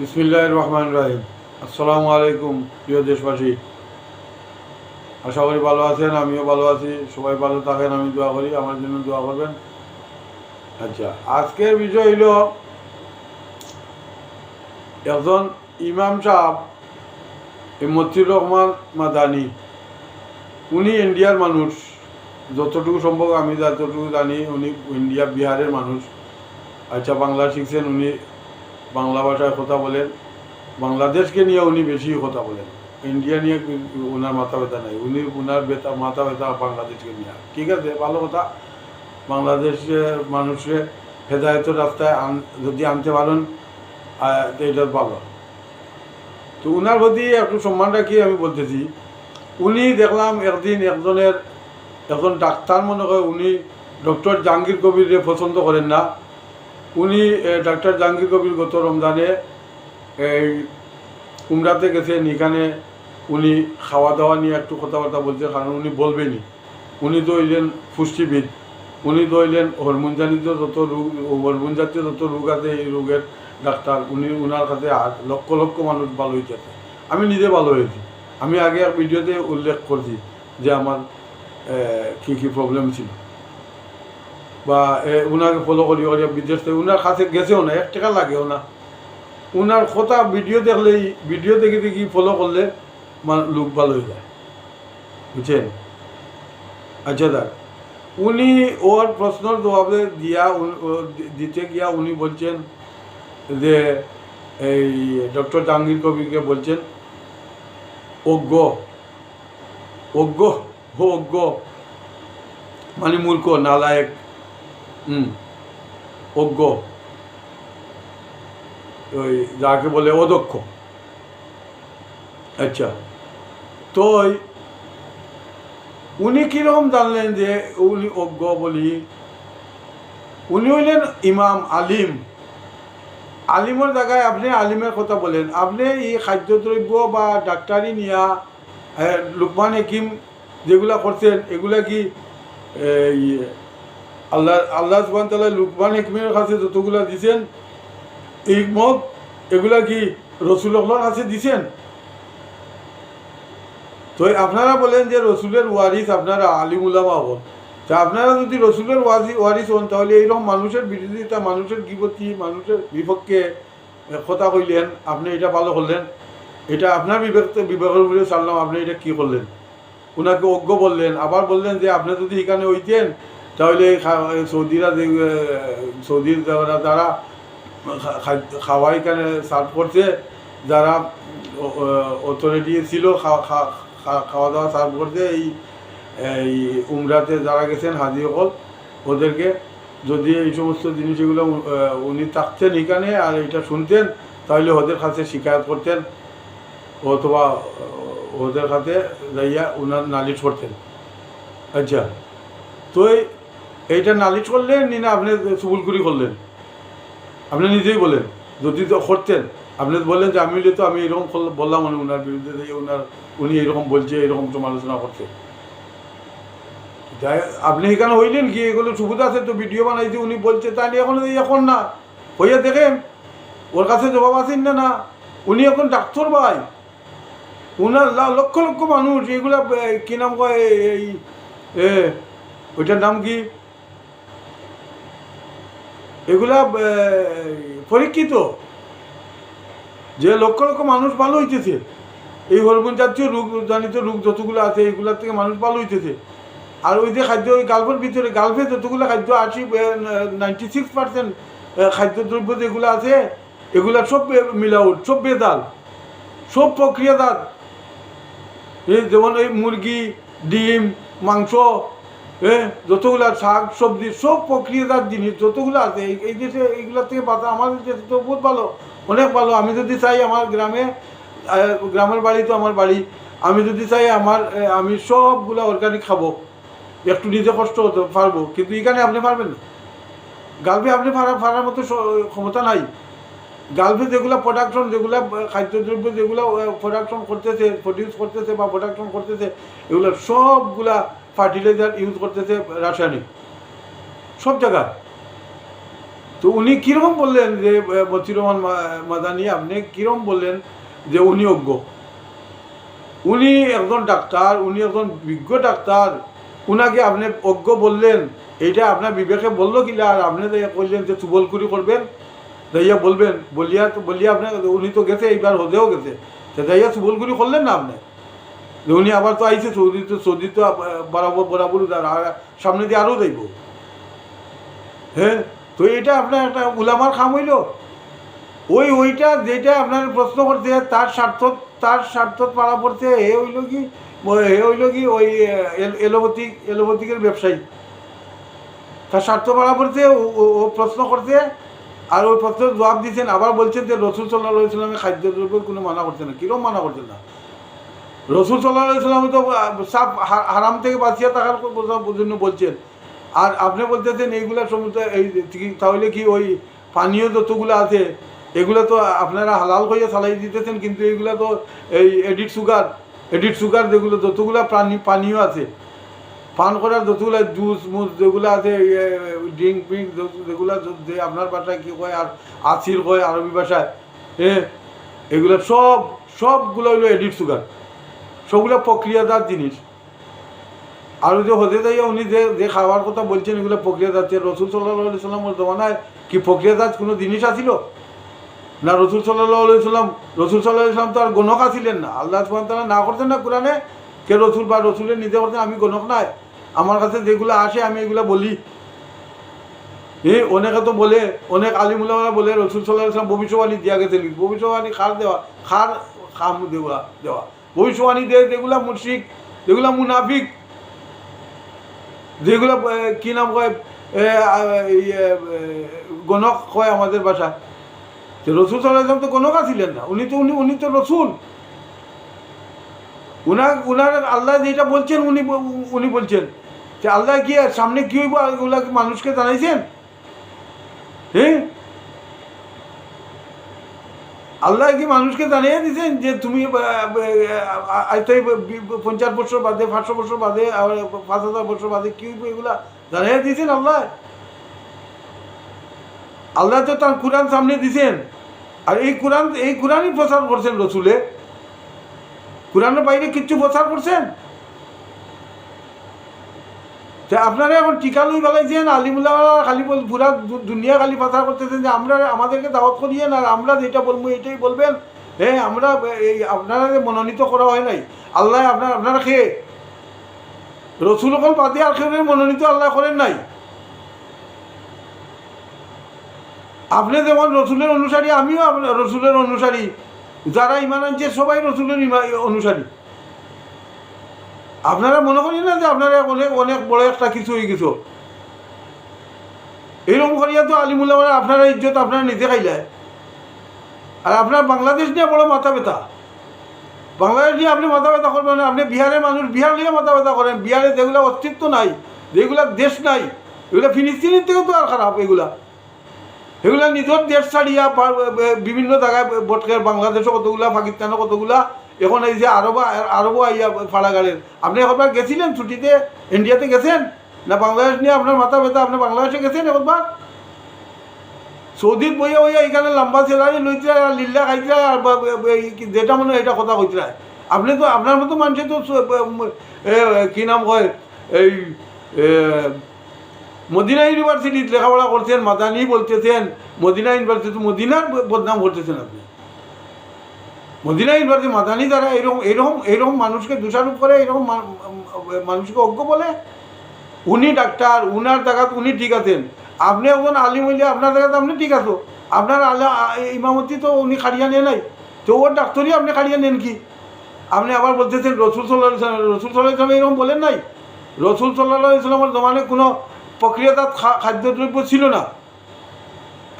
বিসমিল্লাহ রহমান রাহিম। আসসালামু আলাইকুম, প্রিয় দেশবাসী। আশা করি ভালো আছেন, আমিও ভালো আছি। সবাই ভালো থাকেন, আমি দোয়া করি, আমার জন্য দোয়া করবেন। আচ্ছা আজকের বিষয় হইল একজন ইমাম সাহেব, এই মতিউর রহমান মাদানি। উনি ইন্ডিয়ার মানুষ। যতটুকু সম্ভব আমি যতটুকু জানি, উনি ইন্ডিয়া বিহারের মানুষ। আচ্ছা বাংলা শিখছেন উনি বাংলা ভাষায় কথা বলেন। বাংলাদেশকে নিয়ে উনি বেশি কথা বলেন। ইন্ডিয়া নিয়ে ওনার মাথা ব্যথা নাই। উনি ওনার বেতা মাথা ব্যথা বাংলাদেশকে নিয়ে। ঠিক আছে, ভালো কথা। বাংলাদেশের মানুষের হেদায়তের রাস্তায় আন, যদি আনতে পারেন এটা ভালো। তো উনার প্রতি একটু সম্মান রাখি আমি বলতেছি, উনি দেখলাম একদিন একজনের, একজন ডাক্তার মনে করে উনি ডক্টর জাহাঙ্গীর কবিরে পছন্দ করেন না। উনি ডাক্তার জাহাঙ্গীর কবির গত রমজানে এই উমরাতে গেছেন। এখানে উনি খাওয়া দাওয়া নিয়ে একটু কথাবার্তা বলছে, কারণ উনি বলবেনই। উনি তো হইলেন পুষ্টিবিদ। উনি তো হইলেন হরমোনজানিত যত রোগ হরমোন জাতীয় যত রোগ আছে, এই রোগের ডাক্তার। উনি উনার কাছে লক্ষ লক্ষ মানুষ ভালো হয়েছে আমি নিজে ভালো হয়েছি। আমি আগে এক ভিডিওতে উল্লেখ করছি যে আমার কী কী প্রবলেম ছিল। বা এ, উনাকে ফলো করি করি বিদেশ থেকে উনার কাছে গেছেও না এক টাকা লাগেও না। উনার কথা ভিডিও দেখলেই ভিডিও দেখে দেখি ফলো করলে লোক ভালো হয়ে যায়। বুঝছেন? আচ্ছা দাদা উনি ওর প্রশ্নের জবাবে দিয়া দিতে গিয়া উনি বলছেন যে এই ডক্টর জাহাঙ্গীর কবিরকে বলছেন অজ্ঞ অজ্ঞ হো অজ্ঞ মানে মূর্খ নালায়ক অজ্ঞ। ওই যাকে বলে অদক্ষ। আচ্ছা। তো উনি কীরকম জানলেন যে উনি অজ্ঞ বলি? উনি হইলেন ইমাম আলিম। আলিমের জায়গায় আপনি আলিমের কথা বলেন। আপনি এই খাদ্যদ্রব্য বা ডাক্তারি নিয়া লুকমান হেকিম যেগুলা করছেন, এগুলা কি এই আল্লাহ আল্লাহ সুবান তালা লুকমান হেকিমের কাছে যতগুলা দিছেন এই মত এগুলা কি রসুল্লাহর কাছে দিছেন? তো আপনারা বলেন যে রসুলের ওয়ারিস আপনারা আলিমুলামা হন। তা আপনারা যদি রসুলের ওয়ারি ওয়ারিস হন, তাহলে এইরকম মানুষের বিরোধিতা, মানুষের গিবতি, মানুষের বিপক্ষে কথা কইলেন, আপনি এটা ভালো করলেন। এটা আপনার বিবেক বিবেকের উপরে চাললাম আপনি এটা কি করলেন? ওনাকে অজ্ঞ বললেন, আবার বললেন যে আপনি যদি এখানে হইতেন তাহলে সৌদিরা সৌদির যারা যারা খা- খাদ্য- খাওয়া এখানে সার্ভ করছে, যারা অথরিটি ছিল খাওয়া দাওয়া সার্ভ করছে, এই এই উমরাতে যারা গেছেন, হাজি হল ওদেরকে যদি এই সমস্ত জিনিস এগুলো উনি থাকতেন এখানে আর এটা শুনতেন, তাহলে ওদের কাছে শিকায়ত করতেন, অথবা ওদের কাছে যাইয়া উনার নালিশ করতেন। আচ্ছা তো এইটা নালিশ করলেন নি না আপনি সুবুলকুরি করলেন। আপনি নিজেই বলেন, যদি করতেন। আপনি বললেন যে আমি তো আমি এরকম বললাম মানে ওনার বিরুদ্ধে ওনার উনি এরকম বলছে, এরকম সমালোচনা করছে। যাই আপনি এখানে হইলেন কি, এগুলো সুবিধা আছে তো ভিডিও বানাইছে উনি বলছে তাহলে এখন এই এখন না। হইয়া দেখেন, ওর কাছে জবাব আছেন না না। উনি এখন ডাক্তার ভাই। উনার লা- লক্ষ লক্ষ মানুষ, এগুলা কি নাম কয়, এই ওইটার নাম কি? এগুলা পরীক্ষিত। যে লক্ষ লক্ষ মানুষ ভালো হইতেছে। এই হরমোন জাতীয় রোগ জনিত রোগ যতগুলো আছে এইগুলার থেকে মানুষ ভালো হইতেছে। আর ওই যে খাদ্য, ওই গাল্পের ভিতরে গাল্পে যতগুলো খাদ্য, আশি নাইনটি সিক্স পার্সেন্ট খাদ্যদ্রব্য যেগুলো আছে, এগুলা সব মিলাউট, সব বেদাল, সব প্রক্রিয়াজাত এই যেমন এই মুরগি, ডিম, মাংস হ্যাঁ যতগুলা শাক, সবজি, সব প্রক্রিয়াজাত জিনিস, যতগুলো আছে, এই- দেশে এইগুলোর থেকে বাঁচা আমাদের দেশে তো বহুত ভালো, অনেক ভালো। আমি যদি চাই আমার গ্রামে গ্রামের বাড়ি তো আমার বাড়ি। আমি যদি চাই আমার আমি সবগুলা অর্গানিক খাব। একটু নিজে কষ্ট হতে পারব, কিন্তু এখানে আপনি পারবেন না। গালফে আপনি পারা পারার মতো ক্ষমতা নাই। গালফে যেগুলো প্রোডাকশন যেগুলো খাদ্যদ্রব্য যেগুলো প্রোডাকশন করতেছে প্রডিউস করতেছে বা প্রোডাকশন করতেছে, এগুলো সবগুলা ফার্টিলাইজার ইউজ করতেছে রাসায়নিক। সব জায়গায়। তো উনি কীরকম বললেন যে মতিউর রহমান মাদানি, আপনি কীরকম বললেন যে উনি অজ্ঞ? উনি একজন ডাক্তার, উনি একজন বিজ্ঞ ডাক্তার। উনাকে আপনি অজ্ঞ বললেন, এইটা আপনার বিবেকে বলল কিনা? আর আপনি বললেন যে তুবলকুরি করবেন। দাইয়া বলবেন, বলিয়া তো বলিয়া আপনি উনি তো গেছে, এইবার হদেও গেছে। তো দাইয়া তুবলকুরি করলেন না আপনি? উনি আবার তো আইছে, সৌদি তো সৌদি তো বরাবর বরাবর সামনে দিয়ে আরও যাইব। হ্যাঁ? তো এটা আপনার একটা উলামার খাম হইল। ওই, ওইটা যেটা আপনার প্রশ্ন করতে তার স্বার্থ তার স্বার্থ পাড়া পড়তে এ হইল কি এ হইল কি, ওই এল- এলোপ্যাথিক এলোপ্যাথিকের ব্যবসায়ী। তার স্বার্থ পাড়া পড়তে ও- প্রশ্ন করতে আর ওই প্রশ্নের জবাব দিচ্ছেন আবার বলছেন যে রসুল সাল্লাহ ইসলামের খাদ্যদ্রব্যের কোনো মানা করছে না। কীরকম মানা করতেন না? রসুল সাল্লাহ ইসলাম তো সাপ হারাম থেকে বাঁচিয়ে থাকার জন্য বলছেন। আর আপনি বলতেছেন এইগুলা সমস্ত এই তাহলে কি ওই পানীয় যতগুলো আছে, এগুলো তো আপনারা হালাল করে চালাই দিতেছেন, কিন্তু এইগুলা তো এই এডিট সুগার এডিট সুগার যেগুলো, যতগুলো প্রাণী পানীয় আছে, পান করার যতগুলো জুস মুস যেগুলো আছে ড্রিঙ্ক ফ্রিঙ্ক যেগুলো যে আপনার ভাষায় কী কয় আর আসির কয় আরবি ভাষায় হ্যাঁ এগুলো সব, সবগুলো হলো এডিট সুগার সবগুলো প্রক্রিয়াজাত জিনিস। আর যে হতে যাইয়া উনি যে যে খাওয়ার কথা বলছেন, এগুলো প্রক্রিয়াজাত রসুল সাল্লাহ সাল্লামের জমানায় কি প্রক্রিয়াজাত কোনো জিনিস আছিল? না রসুল সাল্লাহ সাল্লাম রসুল সাল্লাহ তো আর গণক আছিলেন না। আল্লাহ তারা না করতেন না কোরআনে, কে রসুল বা রসুলের নিজে করতেন, আমি গণক নাই। আমার কাছে যেগুলো আসে, আমি এগুলো বলি। এ, অনেকে তো বলে, অনেক আলিমুল্লাহরা বলে, রসুল সাল্লাহ ইসলাম ভবিষ্যবাণী দিয়া গেছে ভবিষ্যবাণী খার দেওয়া, খার খাম দেওয়া দেওয়া। ভবিষ্যবাণী দিয়ে যেগুলা মুশিক যেগুলা মুনাফিক, যেগুলো কি নাম কয় গণক কয় আমাদের তো রসুল সাল্লাহ ইসলাম তো গণক আছিলেন না, উনি তো, উনি উনি তো রসুল। উনার উনার আল্লাহ যেটা বলছেন, উনি উনি বলছেন যে আল্লাহ কি সামনে কি হইব এগুলা কি মানুষকে জানাইছেন? হ্যাঁ? আল্লাহ কি মানুষকে জানিয়ে দিয়েছেন যে তুমি পঞ্চাশ বছর বাদে, পাঁচশো বছর বাদে পাঁচ হাজার বছর বাদে কি এগুলা জানিয়ে দিয়েছেন আল্লাহ? আল্লাহ তো তার কোরআন সামনে দিছেন আর এই কোরআন, এই কোরআনই প্রচার করছেন রসুলে। কোরআনের বাইরে কিচ্ছু প্রচার করছেন? তা আপনারা এখন টিকা লই বেলাইছেন আলিমুল্লাহ খালি বল পুরা দুনিয়া খালি প্রচার করতেছেন যে আমরা আমাদেরকে দাওয়াত করিয়েন আর আমরা যেটা বলব এটাই বলবেন। হ্যাঁ আমরা এই আপনারা যে মনোনীত করা হয় নাই, আল্লাহ আপনার আপনারা খেয়ে রসুল অকল বাদে আর খেয়ে মনোনীত আল্লাহ করেন নাই। আপনি যেমন রসুলের অনুসারী, আমিও রসুলের অনুসারী। যারা ইমান আনছে, সবাই রসুলের অনুসারী। আপনারা মনে করেন না যে আপনারা অনেক অনেক বড় একটা কিছু হয়ে গেছো? এইরকম করিয়া তো আলিমুল্লাহ আপনারা ইজ্জত আপনারা নিজে খাইলে। আর আপনার বাংলাদেশ নিয়ে বড় মাথা ব্যথা বাংলাদেশ নিয়ে আপনি মাথা ব্যথা করবেন আপনি বিহারের মানুষ, বিহার নিয়ে মাথা ব্যথা করেন। বিহারে যেগুলো অস্তিত্ব নাই, যেগুলা দেশ নাই, এগুলো ফিলিস্তিনের থেকেও তো আর খারাপ এগুলা। এগুলা নিজের দেশ ছাড়িয়া বিভিন্ন জায়গায় বটকের বাংলাদেশও কতগুলা, পাকিস্তানও কতগুলা এখন এই যে আরব আরবও আইয়া ফাড়াগাড়ের আপনি একবার গেছিলেন ছুটিতে? ইন্ডিয়াতে গেছেন? না বাংলাদেশ নিয়ে আপনার মাথা ব্যথা, আপনি বাংলাদেশে গেছেন একবার? সৌদিত বইয়া বইয়া এখানে লম্বা সেলারি লইতে আর খাইতে আর যেটা মনে এটা কথা কইতে আপনি তো, আপনার মতো মানুষে তো কি নাম কয়? এই মদিনা ইউনিভার্সিটিতে লেখাপড়া করছেন, মাদানি বলতেছেন, মদিনা ইউনিভার্সিটি, মদিনার বদনাম করতেছেন আপনি। মদিনা ইউনিভার্সিটি, মাদানি দ্বারা এরকম এরকম এরকম মানুষকে দোষারোপ করে, এরকম মানুষকে অজ্ঞ বলে? উনি ডাক্তার, উনার জায়গাত উনি ঠিক আছেন। আপনি একজন আলিম হইলে আপনার জায়গাতে আপনি ঠিক আছো। আপনার আলা ইমামতি তো উনি খাড়িয়া নেন নাই। তো ওর ডাক্তারই আপনি খাড়িয়া নেন কি? আপনি আবার বলতেছেন, রসুল সাল্লাহ রসুল সাল্লাহ ইসলাম এরকম বলেন নাই? রসুল সাল্লাহ ইসলামের জমানে কোনো প্রক্রিয়াজাত খাদ্যদ্রব্য ছিল না।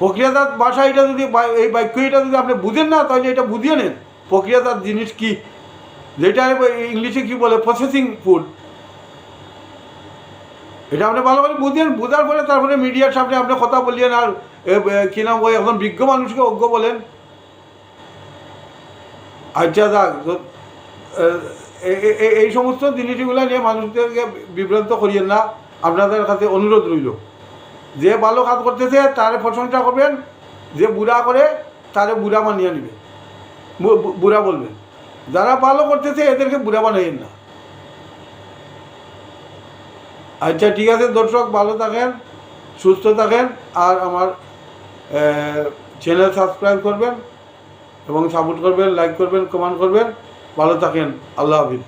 প্রক্রিয়াজাত ভাষা এটা যদি এই বাক্য এটা যদি আপনি বুঝেন না, তাহলে এটা বুঝিয়ে নেন। প্রক্রিয়াজাত জিনিস কি? যেটা ইংলিশে কি বলে? প্রসেসিং ফুড এটা আপনি ভালো করে বুঝেন, বোঝার পরে তারপরে মিডিয়ার সামনে আপনি কথা বলিয়েন আর কি নাম ওই একজন বিজ্ঞ মানুষকে অজ্ঞ বলেন। আচ্ছা যাক এই সমস্ত জিনিসগুলো নিয়ে মানুষদেরকে বিভ্রান্ত করিয়েন না। আপনাদের কাছে অনুরোধ রইল, যে ভালো কাজ করতেছে, তারে প্রশংসা করবেন, যে বুড়া করে, তারে বুড়া মানিয়ে নেবে। বুড়া বলবেন যারা ভালো করতেছে, এদেরকে বুড়া বানাইয়েন না। আচ্ছা ঠিক আছে, দর্শক, ভালো থাকেন, সুস্থ থাকেন, আর আমার চ্যানেল সাবস্ক্রাইব করবেন এবং সাপোর্ট করবেন লাইক করবেন কমেন্ট করবেন। ভালো থাকেন, আল্লাহ হাফিজ।